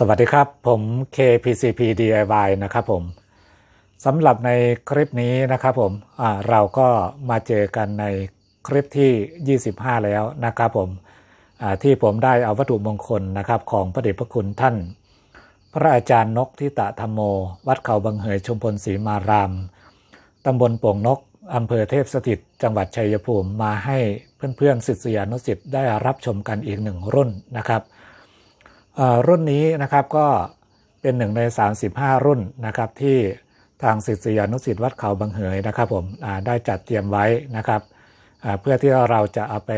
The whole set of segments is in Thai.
สวัสดีครับ ผม KPCP DIY นะครับผมสำหรับในคลิปนี้นะครับผมเราก็มาเจอกันในคลิปที่ 25 แล้วนะครับผมที่ผมได้เอาวัตถุมงคลนะครับของพระเดชพระคุณท่าน พระอาจารย์นกทิตะธรรมโม วัดเขาบางเหยชุมพลศรีมารามตำบลโป่งนกอำเภอเทพสถิต จังหวัดชัยภูมิมาให้เพื่อนๆศิษยานุศิษย์ได้รับชมกันอีกหนึ่งรุ่นนะครับ รุ่นนี้นะครับก็เป็นหนึ่งใน 35 รุ่นนะครับที่ทางศิษยานุศิษย์วัดเขาบางเหยนะครับผมได้จัดเตรียมไว้นะครับเพื่อที่เราจะเอาไป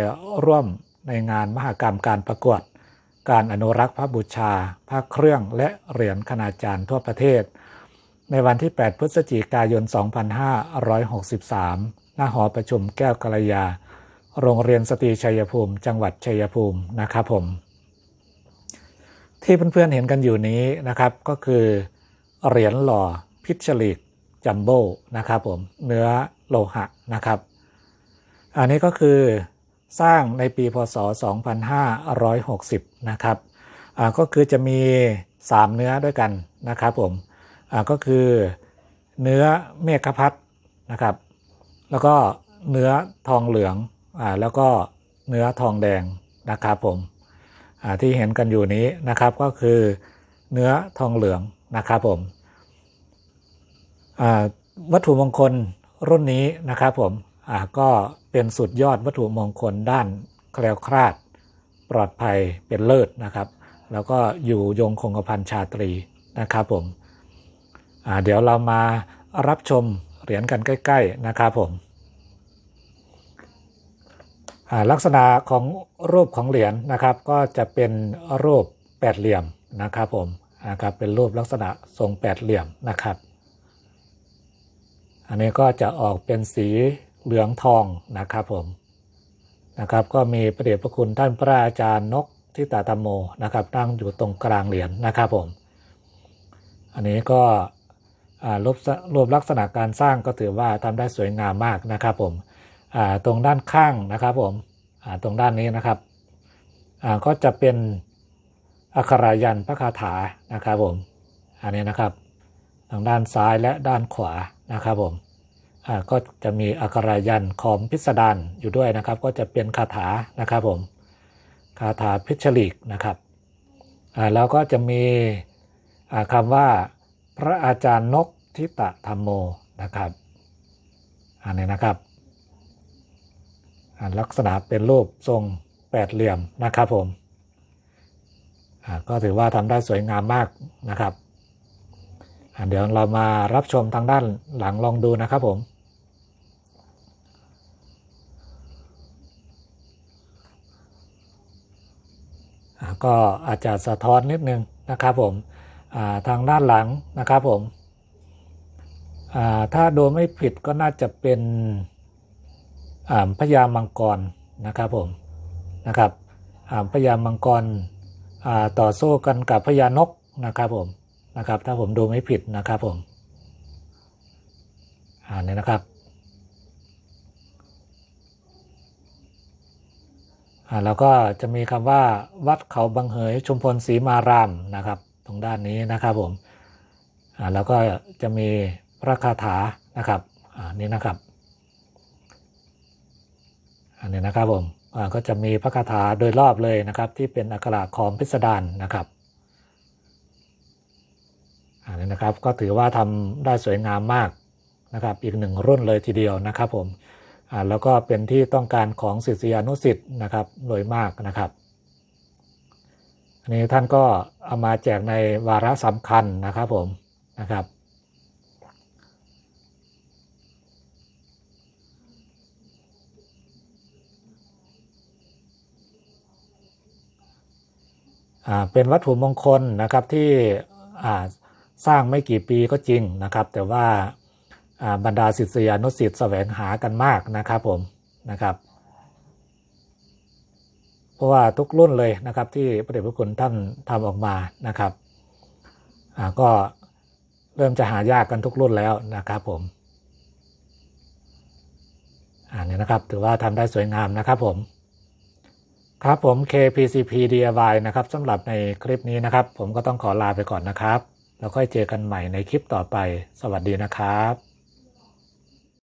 ร่วมในงานมหกรรมการประกวด การอนุรักษ์พระบูชาพระเครื่องและเหรียญคณาจารย์ทั่วประเทศ ในวันที่ 8 พฤศจิกายน 2563 หน้าหอประชุมแก้วกัลยา โรงเรียนสตรีชัยภูมิ จังหวัดชัยภูมินะครับผม ที่เพื่อนๆเห็นกันอยู่นี้นะครับก็คือเหรียญหล่อพิชลิกจัมโบ้นะครับผมเนื้อโลหะนะครับ อันนี้ก็คือสร้างในปีพศ 2560 นะครับก็คือจะมี 3 เนื้อด้วยกันนะครับผมก็คือเนื้อเมฆพัดนะครับ แล้วก็เนื้อทองเหลืองอแล้วก็เนื้อทองแดงนะครับผม ที่เห็นกันอยู่นี้นะครับก็คือเนื้อทองเหลืองนะครับผมวัตถุมงคลรุ่นนี้นะครับผมก็เป็นสุดยอดวัตถุมงคลด้านแคล้วคลาด ปลอดภัยเป็นเลิศนะครับ แล้วก็อยู่ยงคงกระพันชาตรีนะครับผมเดี๋ยวเรามารับชมเหรียญกันใกล้ ๆ นะครับผม ลักษณะของรูปของเหรียญนะครับ ก็จะเป็นรูปแปดเหลี่ยมนะครับผมนะครับเป็นรูปลักษณะทรงแปดเหลี่ยมนะครับ อันนี้ก็จะออกเป็นสีเหลืองทองนะครับผมนะครับ ก็มีพระเดชพระคุณท่านพระอาจารย์นกทิตาธรรมโมนะครับตั้งอยู่ตรงกลางเหรียญนะครับผม อันนี้ก็รูปรูปลักษณะการสร้างก็ถือว่าทำได้สวยงามมากนะครับผมตรงด้านข้างนะครับผม ตรงด้านนี้นะครับก็จะเป็นอักขรายันพระคาถานะครับผมอันนี้นะครับทางด้านซ้ายและด้านขวานะครับผมก็จะมีอักขรายันของพิสดารอยู่ด้วยนะครับ ก็จะเป็นคาถานะครับผมคาถาพิชลิกนะครับแล้วก็จะมีอ่าคำว่าพระอาจารย์นกทิตะธรรมโมนะครับอันนี้นะครับ ลักษณะเป็นรูปทรงแปดเหลี่ยมนะครับผมก็ถือว่าทำได้สวยงามมากนะครับเดี๋ยวเรามารับชมทางด้านหลังลองดูนะครับผมก็อาจจะสะท้อนนิดนึงนะครับผมทางด้านหลังนะครับผมถ้าดูไม่ผิดก็น่าจะเป็น พญามังกรนะครับผมนะครับพญามังกรต่อสู้กันกับพญานกนะครับผมนะครับ ถ้าผมดูไม่ผิดนะครับผมอ่านี่นะครับแล้วก็จะมีคำว่าวัดเขาบางเหยชุมพลศรีมารามนะครับ ตรงด้านนี้นะครับผมแล้วก็จะมีพระคาถานะครับนี่นะครับ อันนี้นะครับผมก็จะมีพระคาถาโดยรอบเลยนะครับ ที่เป็นอักขระคอมพิสดารนะครับอันนี้นะครับก็ถือว่าทำได้สวยงามมากนะครับ อีกหนึ่งรุ่นเลยทีเดียวนะครับผมแล้วก็เป็นที่ต้องการของศิษยานุศิษย์นะครับโดยมากนะครับอันนี้ท่านก็เอามาแจกในวาระสำคัญนะครับผมนะครับ เป็นวัตถุมงคลนะครับที่สร้างไม่กี่ปีก็จริงนะครับ แต่ว่าบรรดาศิษยานุศิษย์แสวงหากันมากนะครับผมนะครับ เพราะว่าทุกรุ่นเลยนะครับที่พระเดชพระคุณท่านทำออกมานะครับก็เริ่มจะหายากกันทุกรุ่นแล้วนะครับผมอ่านี่นะครับถือว่าทำได้สวยงามนะครับผม ครับผม KPCP DIY นะครับสำหรับในคลิปนี้นะครับ ผมก็ต้องขอลาไปก่อนนะครับ แล้วค่อยเจอกันใหม่ในคลิปต่อไป สวัสดีนะครับ